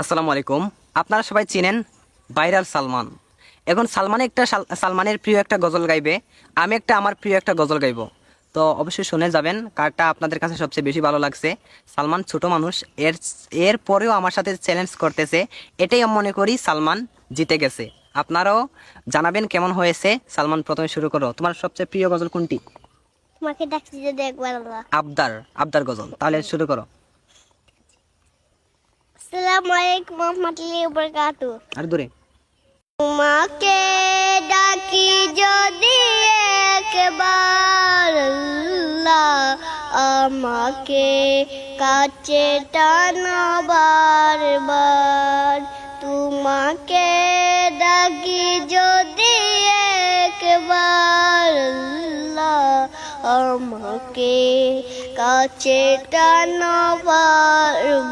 আসসালামু আলাইকুম। আপনারা সবাই চিনেন ভাইরাল সালমান। এখন সালমান একটা সালমানের প্রিয় একটা গজল গাইবে। আমি একটা আমার প্রিয় একটা গজল গাইব। তো অবশ্যই শুনে যাবেন কারটা আপনাদের কাছে সবচেয়ে বেশি ভালো লাগছে। সালমান ছোট মানুষ এর এর পরেও আমার সাথে চ্যালেঞ্জ করতেছে। এটাই আমি মনে করি সালমান জিতে গেছে। আপনারাও জানাবেন কেমন হয়েছে? সালমান প্রথমে শুরু করো। তোমার সবচেয়ে প্রিয় গজল কোনটি? তোমাকে ডাকছি যদি একবার আবদার আবদার গজল। তাহলে শুরু করো। আসসালামু আলাইকুম রহমতুল্লাহি বারাকাতু আর দূরে তোমাকে ডাকি যদি একবার আল্লাহ আমাকে কাছে টানো বারবার তোমাকে ডাকি যদি একবার আল্লাহ আমাকে কাছে টানো বারবার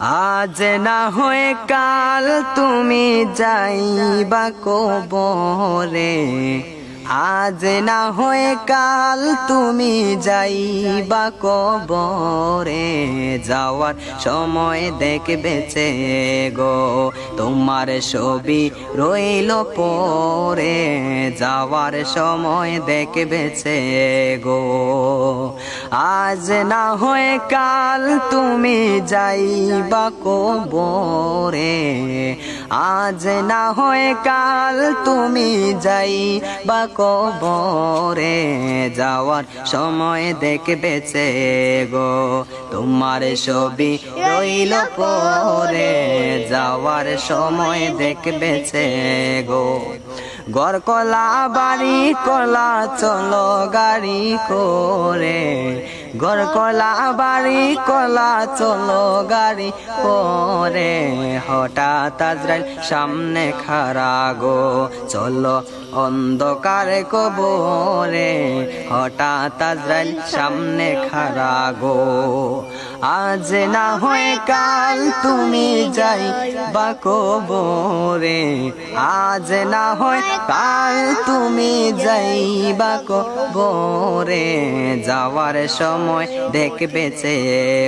আজ না হয়ে কাল তুমি যাইবা কবরে। আজ না হয়ে কাল তুমি যাইবা কবরে, যাওয়ার সময় দেখবেছে গো, তোমার ছবি রইল পরে, যাওয়ার সময় দেখবেছে গো। আজ না হয়ে কাল তুমি যাইবা কবরে, আজ না হয়ে কাল তুমি যাইবা কবরে যাওয়ার সময় দেখবেছে গো। তোমার ছবি রইল পরে, যাওয়ার সময় দেখবেছে গো। গড় কলা বাড়ি কলা চলো গাড়ি করে গর কলা, বাড়ি কলা, চলো গাড়ি। পরে হঠাৎ আজরাইল, সামনে খারা গো। চলো অন্ধকার কবরে। হঠাৎ আজরাইল, সামনে খারা গো। আজ না হয়ে কাল তুমি যাই বা কবরে। আজ না হয় কাল তুমি যাই বা কবরে। যাওয়ার সময় দেখবেছে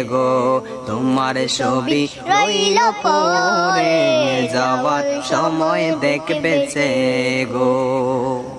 গো, তোমার ছবি রইল পরে। যাওয়ার সময় দেখবেছে গো।